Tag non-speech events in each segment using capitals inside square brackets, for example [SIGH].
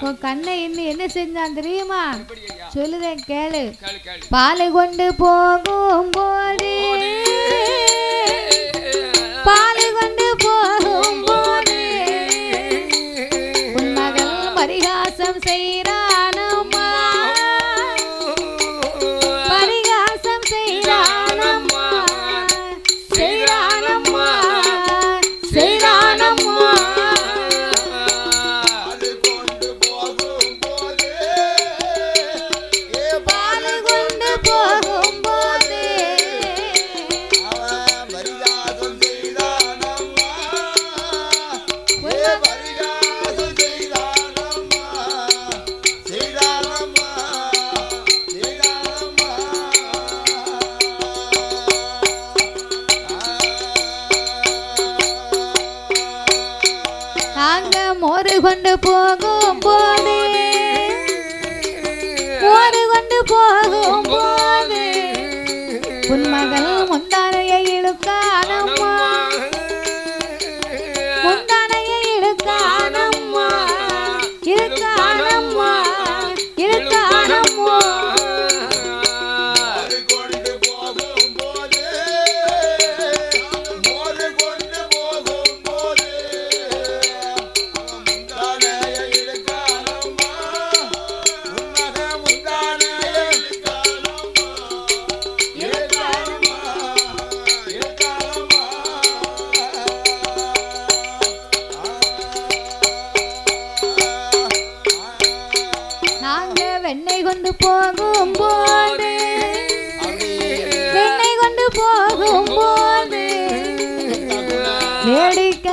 உன் கண்ணை இன்னும் என்ன செஞ்சான் தெரியுமா? சொல்லுதேன் கேளு. பாலை கொண்டு போகும் போது. பாலை கொண்டு நாங்க மோறு கொண்டு போகும் போ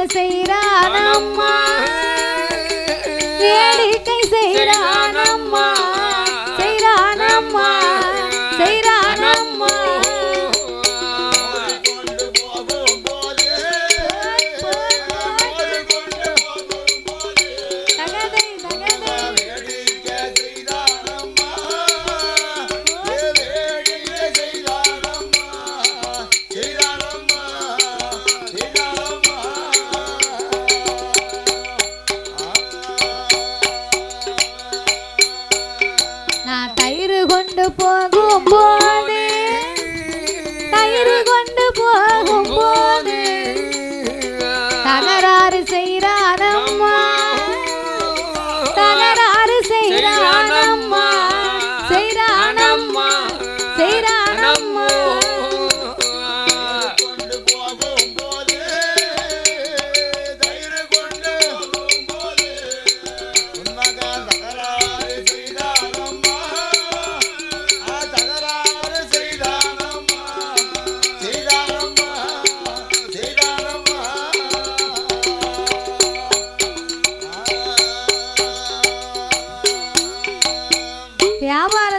செய்கிறான் அம்மா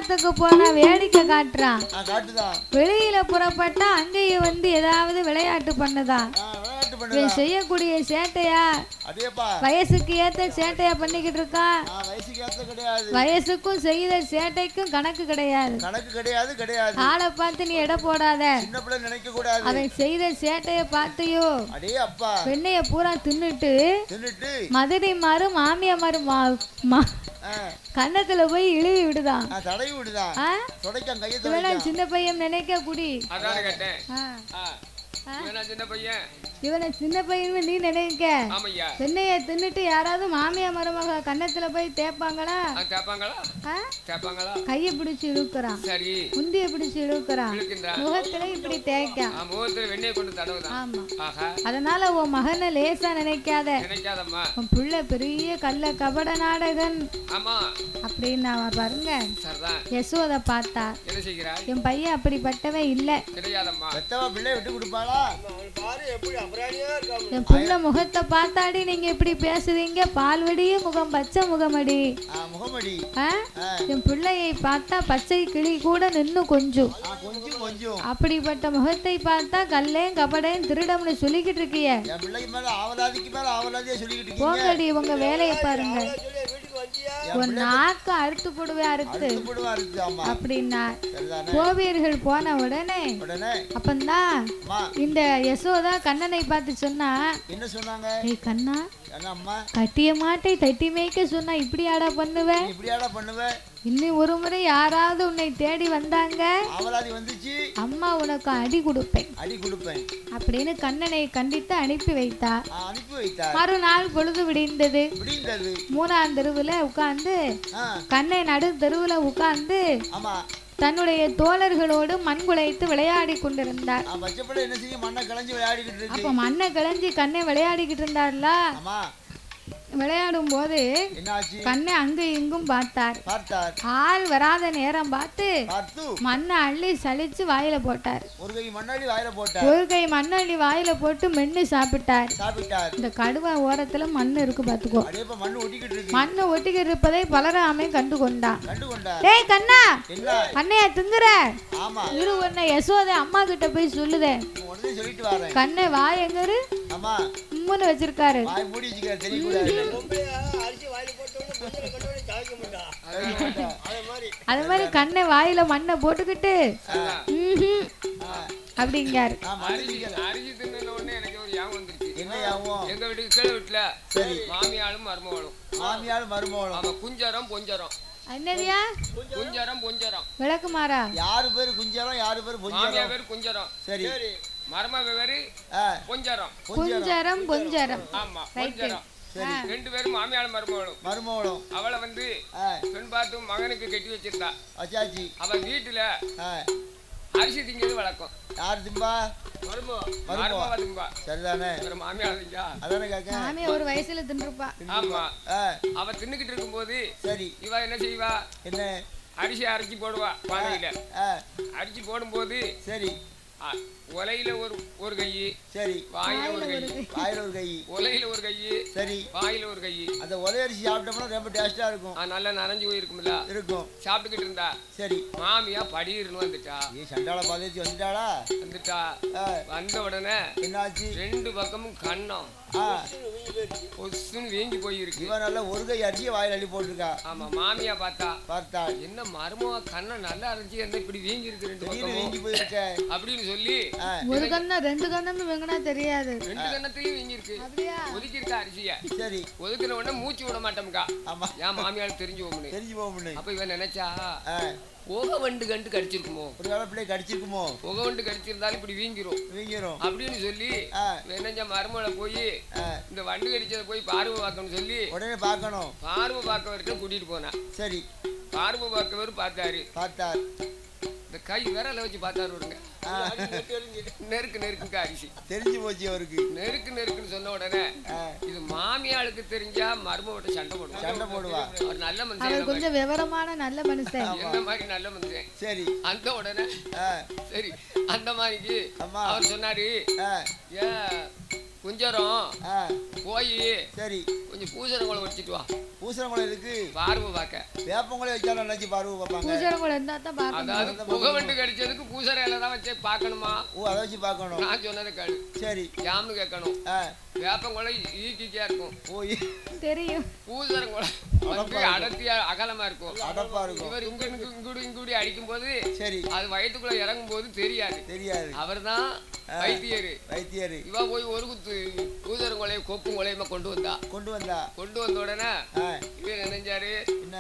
வியாபாரத்துக்கு போனா வேடிக்கை காட்டுறான் வெளியில புறப்பட்டா அங்கேயும் வந்து ஏதாவது விளையாட்டு பண்ணுதான் விளையாட்டு இவன் செய்யக்கூடிய சேட்டையா? வயசுக்கு ஏத்த சேட்டையா பண்ணிக்கிட்டு இருக்கான் கிடையாது. வயசுக்கும் செய்த சேட்டைக்கும் கணக்கு கிடையாது. கணக்கு கிடையாது கிடையாது. ஆளை பார்த்து நீ எடை போடாத. நினைக்க கூடாது. அவன் செய்த சேட்டைய பார்த்தையோ? பெண்ணைய பூரா தின்னுட்டு மதுரை மாறு மாமியா மாறு கன்னத்துல போய் இழுவி விடுதான் தடவி விடுதான் ஆ? துடைக்கான் கையை சின்ன பையன் நினைக்க குடி. அதான கேட்டேன். சின்ன பையன்? இவனை சின்ன பையன் நீ நினைக்க. ஆமையா பெண்ணைய தின்னுட்டு யாராவது மாமியா மருமக கன்னத்துல போய் தேப்பாங்களா? கேட்பாங்களா கைய பிடிச்சு இழுக்கிறான். சரி. முந்திய பிடிச்சு இழுக்கிறான். முகத்துல இப்படி தேய்க்கான் ஆ, முகத்துல வெண்ணெய் கொண்டு தடவுதான். ஆமா. ஆஹா. அதனால உன் மகனை லேசா நினைக்காத. நினைக்காதம்மா. உன் புள்ள பெரிய கள்ள கபட நாடகன். ஆமா. அப்படின்னு அவன் பாருங்க. யசோத பார்த்தா என் பையன் அப்படிப்பட்டவன் இல்ல. பிள்ளை விட்டு கொடுப்பாளா? என் புள்ள முகத்தை பார்த்தாடி நீங்க இப்படி பேசுறீங்க. பால்வடியே முகம் பச்சை முகமடி. என் பிள்ளையை பார்த்தா பச்சை கிளி கூட நின்னு கொஞ்சம். அப்படிப்பட்ட முகத்தை பார்த்தா கல்லேன் கபடேன் திருடம்னு சொல்லிக்கிட்டு இருக்கிய. போங்கடி உங்க வேலையை பாருங்க. உன் நாக்க அறுத்து அறுத்து. அறுத்து போடுவா ஆமா அப்படின்னா சரிதானே கோபியர்கள் போன உடனே அப்பந்தான் இந்த யசோதா கண்ணனை பார்த்து சொன்னா என்ன சொன்னாங்க? கண்ணா கட்டிய மாட்டை தட்டி மேய்க்க சொன்னா இப்படியாடா பண்ணுவ? நீ இப்படியாடா பண்ணுவ? இன்னும் ஒரு முறை யாராவது உன்னை தேடி வந்தாங்க? அவலாதி வந்துச்சு. அம்மா உனக்கு அடி கொடுப்பேன். அடி கொடுப்பேன். அப்படின்னு கண்ணனை கண்டித்து அனுப்பி வைத்தார் ஆ, அனுப்பி வைத்தார். மறுநாள் பொழுது விடிந்தது. விடிந்தது. மூணாம் தெருவுல உட்கார்ந்து கண்ணை நடு தெருவுல உட்கார்ந்து ஆமா. தன்னுடைய தோழர்களோடு மண் குலைத்து விளையாடி கொண்டிருந்தார். அப்ப மண்ணை கிளஞ்சி கண்ணை விளையாடிக்கிட்டு இருந்தார்ல? விளையாடும் போது கண்ணை அங்கும் இங்கும் பார்த்தார். ஆள் வராத நேரம் பார்த்து மண்ணை அள்ளி சலிச்சு வாயில போட்டார். ஒரு கை மண்ணள்ளி வாயில போட்டு மென்னு சாப்பிட்டார். இந்த கடுவா ஓரத்துல மண் இருக்கு பாத்துக்கோ மண்ணு ஒட்டிக்கிட்டு இருப்பதை பலராமே கண்டு கொண்டான் டேய் கண்ணா! கண்ணைய திங்குற? இரு உன்னை யசோதை அம்மா கிட்ட போய் சொல்லுதே. கண்ணை வாய் உம்முன்னு வச்சிருக்காரு. அது மாதிரி. கண்ணை வாயில மண்ணை போட்டுக்கிட்டு அப்படிங்காரு எங்க வீட்டுக்கு கீழே வீட்டுல சரி. மாமியாளும் மருமகளும். அவ குஞ்சரம் பொஞ்சரம். என்னதியா? குஞ்சரம் பொஞ்சரம். விளக்குமாறா? யாரு பேரு குஞ்சரம் யாரு பேரு பொஞ்சரம்? பேர் குஞ்சரம். சரி. மருமக பேரு ஆ. பொஞ்சரம் குஞ்சரம். பொஞ்சரம் ஆமா பொஞ்சரம் சரி. ரெண்டு பேரும் மாமியாளும் மருமகளும். மருமகளும். அவளை வந்து பெண் பார்த்து மகனுக்கு கட்டி வச்சிருந்தா. அச்சாச்சி. அவ வீட்டுல அரிசி திங்கிறது வழக்கம் யார் திம்பா? மருமோ. மருமக. மருமவ திம்பா. சரிதானே. ஒரு வயசுல தின்றுப்பா. ஆமா. அவ தின்னுக்கிட்டு இருக்கும்போது சரி. இவ என்ன செய்வா? என்ன? அரிசி அரைச்சி போடுவா பானையில. அரிசி போடும்போது சரி. அ, உலையில ஒரு ஒரு கை சரி. வாயில ஒரு கை வாயில ஒரு கை. உலையில ஒரு கை சரி. வாயில ஒரு கை. அந்த ஒரே அரிசி சாப்பிட்டோம்னா ரொம்ப டேஸ்டா இருக்கும். நல்லா நனைஞ்சு போயிருக்கும்ல. இருக்கும். சாப்பிட்டுக்கிட்டு இருந்தா சரி. மாமியா படியிருன்னு வந்துட்டா. ஏ சண்டாள பாதேச்சி வந்துட்டாளா? வந்துட்டா. ஆ, வந்த உடனே என்னாச்சு? ரெண்டு பக்கமும் கண்ணம். பொசுன்னு வீங்கி போயிருக்கு. இவன் நல்லா ஒரு கை அரிசியை வாயில் அள்ளி போட்டிருக்கா. ஆமா மாமியா பார்த்தா பார்த்தாள் என்ன மருமக கண்ணம் நல்லா இருந்துச்சு என்ன இப்படி வீங்கி இருக்கு ரெண்டு வீங்கி போயிருக்க. அப்படின்னு சொல்லி ஒரு கண்ணம் ரெண்டு கண்ணமும் வெங்கினா தெரியாது. ரெண்டு கண்ணத்திலயும் வீங்கி இருக்கு அப்படியா? ஒதுக்கி இருக்கா அரிசிய? சரி. ஒதுக்கின உடனே மூச்சு விட மாட்டோம்க்கா. ஆமா. என் மாமியார் தெரிஞ்சு போகணும் தெரிஞ்சு போகும்னு அப்ப இவன் நினைச்சா புகை வண்டு கண்டு கடிச்சிருக்குமோ? ஒரு வேளை பிள்ளை கடிச்சிருக்குமோ? புகை வண்டு கடிச்சிருந்தாலும் இப்படி வீங்கிரும். வீங்கிரும். அப்படின்னு சொல்லி ஆ, வெனஞ்ச மருமலை போய் இந்த வண்டு கடிச்சதை போய் பார்வை பார்க்கணும்னு சொல்லி உடனே பார்க்கணும். பார்வை பார்க்கவர்கிட்ட கூட்டிட்டு போனேன் சரி. பார்வை பார்க்கவர் பார்த்தாரு. பார்த்தார். இந்த கை விரல வச்சு பார்த்தாரு வருங்க ஆ, நெருக்கு நெருக்குங்க அரிசி. தெரிஞ்சு போச்சு அவருக்கு. நெருக்கு நெருக்குன்னு சொன்ன உடனே இது மாமியாளுக்கு தெரிஞ்சா மருமகிட்ட சண்டை போடுவான் சண்டை போடுவா. அவர் நல்ல அவர் மனுஷன். கொஞ்சம் விவரமான நல்ல மனுஷன். என்ன மாதிரி நல்ல மனுஷன்? சரி. அந்த உடனே சரி அந்த மாதிரிக்கு அம்மா. அவர் சொன்னாரு ஆ, ஏ குஞ்சரம். போய். சரி. கொஞ்சம் பூசரங்களை வச்சுட்டு வா. பூசணங்குளம் இருக்கு பார்வை பார்க்க. வேப்பங்குளம் வச்சாலும் நினைச்சு பார்வை பார்ப்பாங்க. கூட இருந்தா தான் பார்க்கணும் அதாவது புகை வண்டு கடிச்சதுக்கு பூசரையில தான் வச்சு பார்க்கணுமா? ஓ அதை வச்சு பார்க்கணும். நான் சொன்னதை கேளு. சரி. ஜாம்னு கேட்கணும். வேப்பங்குளம் ஈக்கிக்கா இருக்கும். போய். தெரியும். பூசரங்குளம் வந்து அடர்த்தியா அகலமா இருக்கும். அடப்பா இருக்கும். இவர் இங்க இங்கு- இங்குடி இங்குடி அடிக்கும் போது சரி. அது வயிற்றுக்குள்ள இறங்கும் போது தெரியாது. தெரியாது. அவர்தான் வைத்தியரு. வைத்தியர். இவ போய் ஒரு குத்து. பூசரங்குலையும் கொப்பும் குலையுமா கொண்டு வந்தா? கொண்டு வந்தா. கொண்டு வந்த உடனே இவர் நினைஞ்சாரு என்ன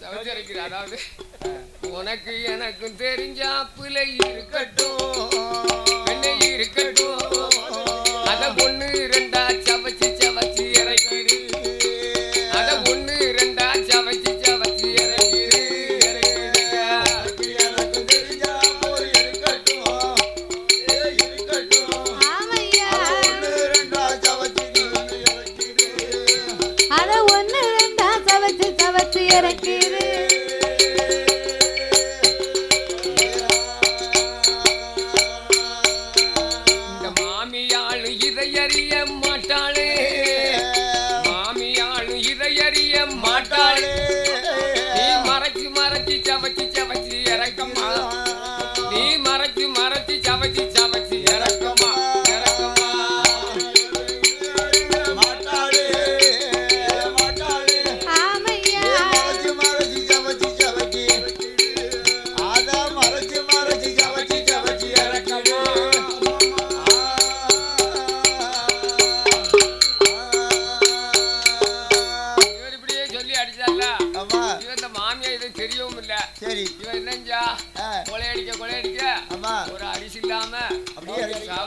சவச்சரிக்கிற அதாவது உனக்கு எனக்கும் தெரிஞ்சா பிள்ளை இருக்கட்டும். பெண்ணை இருக்கட்டும். அத ஒண்ணு ரெண்டா சவச்சு சவச்சு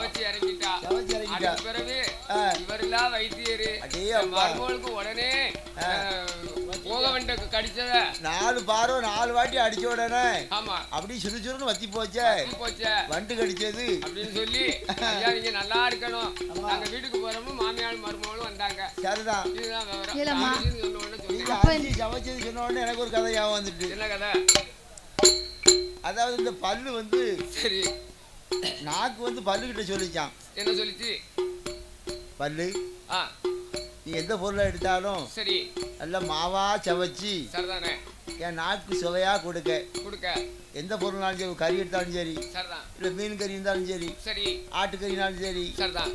இறக்கிட்டா சமைச்சு இறக்கிட்டா. அதுக்கு பிறகு. இவரெல்லாம் வைத்தியரு. மருமகளுக்கு உடனே போக வேண்டிய கடிச்சத. நாலு பார்வை நாலு வாட்டி அடிச்ச உடனே ஆமா. அப்படி சுறு சுறுன்னு வத்தி போச்சே. போச்சே. வண்டு கடிச்சது. அப்படின்னு சொல்லி ஐயா நீங்க நல்லா இருக்கணும். நாங்க வீட்டுக்கு போறோம்னு மாமியார் மருமகளும் வந்தாங்க. சரிதான் இதுதான் விவரம். சமைச்சது சொன்ன உடனே எனக்கு ஒரு கதை ஞாபகம் வந்துட்டு. என்ன கதை? அதாவது இந்த பல்லு வந்து சரி. நாக்கு வந்து பல்லு கிட்ட சொல்லிச்சான் என்ன சொல்லிச்சு? பல்லு? ஆ. நீ எந்த பொருளை எடுத்தாலும் சரி. நல்லா மாவா சமைச்சு சரிதானே. என் நாக்கு சுவையா கொடுக்க. கொடுக்க. எந்த பொருள்னாலும் சரி கறி எடுத்தாலும் சரி சரிதான். இல்லை மீன் கறி இருந்தாலும் சரி சரி. ஆட்டுக்கறினாலும் சரி சரிதான்.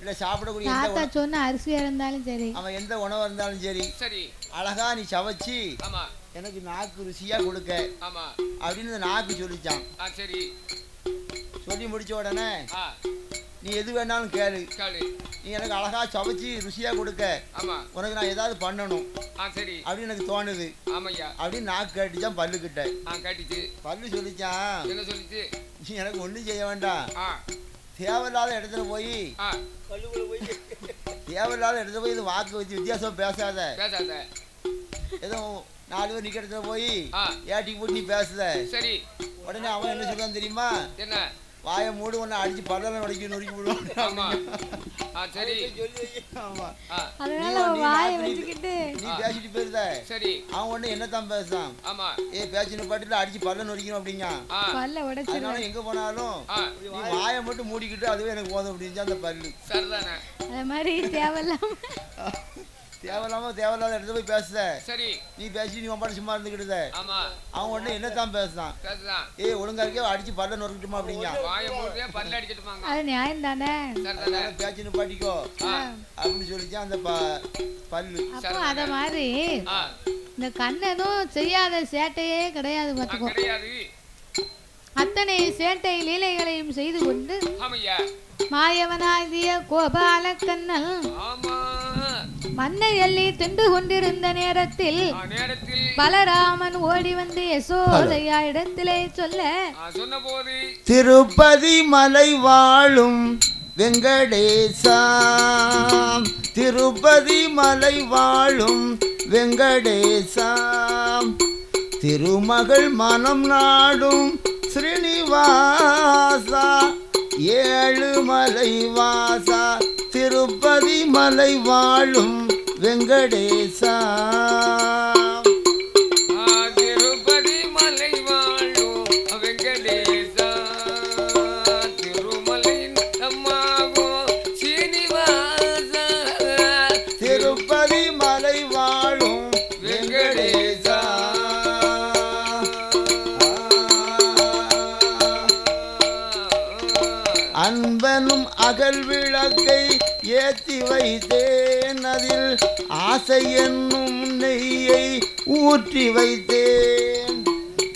இல்லை சாப்பிடக்கூடிய தாத்தா சொன்ன அரிசியா இருந்தாலும் சரி. அவன் எந்த உணவாக இருந்தாலும் சரி சரி. அழகா நீ சமைச்சு ஆமா. எனக்கு நாக்கு ருசியா கொடுக்க ஆமா. அப்படின்னு நாக்கு சொல்லிச்சான் சரி. சொல்லி முடிச்ச உடனே நீ எது வேணாலும் கேளு. கேளு. நீ எனக்கு அழகா சமைச்சு ருசியா கொடுக்க. ஆமா. உனக்கு நான் ஏதாவது பண்ணணும். ஆ சரி. அப்படின்னு எனக்கு தோணுது. அப்படின்னு நாக்கு கேட்டுச்சான் பல்லு கிட்ட பல்லு சொல்லிச்சான் என்ன சொல்லிச்சு? நீ எனக்கு ஒன்றும் செய்ய வேண்டாம். ஆ. தேவையில்லாத இடத்துல போய் தேவையில்லாத இடத்துல போய் இது வாக்கு வச்சு வித்தியாசம் பேசாத. பேசாத. ஏதோ நாலு பேர் நிற்கிற இடத்துல போய் ஆ. ஏட்டிக்கு போட்டு நீ பேசுத. சரி. உடனே அவன் என்ன சொல்றான் தெரியுமா? என்ன? வாயை மூடு ஒன்று அடிச்சு பல்லெல்லாம் உடைக்கி நொறுக்கி விடுவான் ஆமா. ஆ சரி. ஆமா. அதனால நீ- வாயை வச்சுக்கிட்டு பேசிட்டு போயிருந்த. சரி. அவன் ஒண்ணு என்னத்தான் பேசுறான்? ஆமா. ஏ பேசின பாட்டுல அடிச்சு பல்ல நொறிக்கணும் அப்படிங்க பல்ல அதனால எங்க போனாலும் நீ வாயை மட்டும் மூடிக்கிட்டு அதுவே எனக்கு போதும் அப்படின்னு அந்த பல்லு. சரிதானே. அது மாதிரி தேவையில்லாம. [LAUGHS] தேவையில்லாம தேவையில்லாத இடத்துல போய் பேசுத. சரி. நீ பேசி நீ பாட்டு சும்மா இருந்துக்கிட்டுத ஆமா. அவன் ஒண்ணு என்னத்தான் பேசுறான் பேசுதான். ஏய் ஒழுங்கா இருக்கே அடிச்சு பல்ல நொறுக்கட்டுமா அப்படிங்க. வாய மூடுதே பல்ல அடிக்கட்டுமாங்க. அது நியாயம் தானே பேச்சு நிப்பாட்டிக்கோ அப்படின்னு சொல்லிச்சான் அந்த ப- பல்லு. அப்போ அத மாதிரி இந்த கண்ணனும் செய்யாத சேட்டையே கிடையாது ஆ, பார்த்துக்கோ. கிடையாது. அத்தனை சேட்டை லீலைகளையும் செய்து கொண்டு மாயவனாகிய கோபால கண்ணன் ஆமா. மண்ணை அள்ளி தின்று கொண்டிருந்த நேரத்தில் ஆ, நேரத்தில் பலராமன் ஓடி வந்து யசோதையா இடத்திலே சொல்ல திருப்பதி மலை வாழும் வெங்கடேசா. திருப்பதி மலை வாழும் வெங்கடேசா. திருமகள் மனம் நாடும் ஸ்ரீனிவாசா. ஏழு மலை வாசா. திருப்பதி மலை வாழும் வெங்கடேசா. அன்பனும் அகல் விளக்கை ஏத்தி வைத்தேன். அதில் ஆசை என்னும் நெய்யை ஊற்றி வைத்தேன்.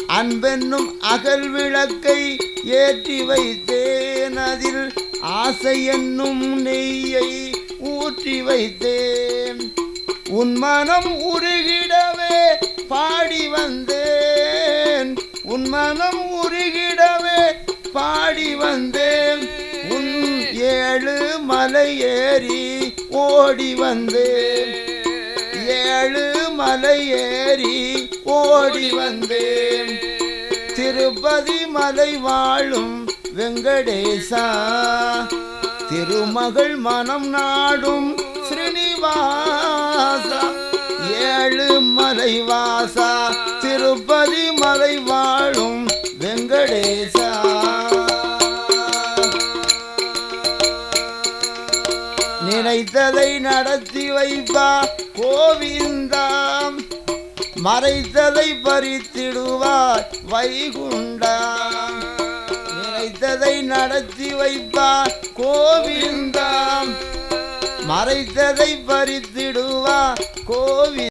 அன்பென்னும் அகல் விளக்கை ஏற்றி வைத்தேன். அதில் ஆசை என்னும் நெய்யை ஊற்றி வைத்தேன். உன் மனம் உருகிடவே பாடி வந்தேன். உன் மனம் உருகிடவே பாடி வந்தேன். மலை ஏறி ஓடி வந்தேன் ஏழு மலை ஏறி ஓடி வந்தேன் திருப்பதி மலை வாழும் வெங்கடேசா. திருமகள் மனம் நாடும் ஸ்ரீனிவாசா. ஏழு மலை வாசா திருப்பதி மலை வாழும் வெங்கடேசா. மறைத்தலை நடத்தி வைப்பா கோவிந்தாம். மறைத்ததை பறித்திடுவார் வைகுண்டாம். நினைத்ததை நடத்தி வைப்பார் கோவிந்தாம். மறைத்ததை பறித்திடுவார் கோவி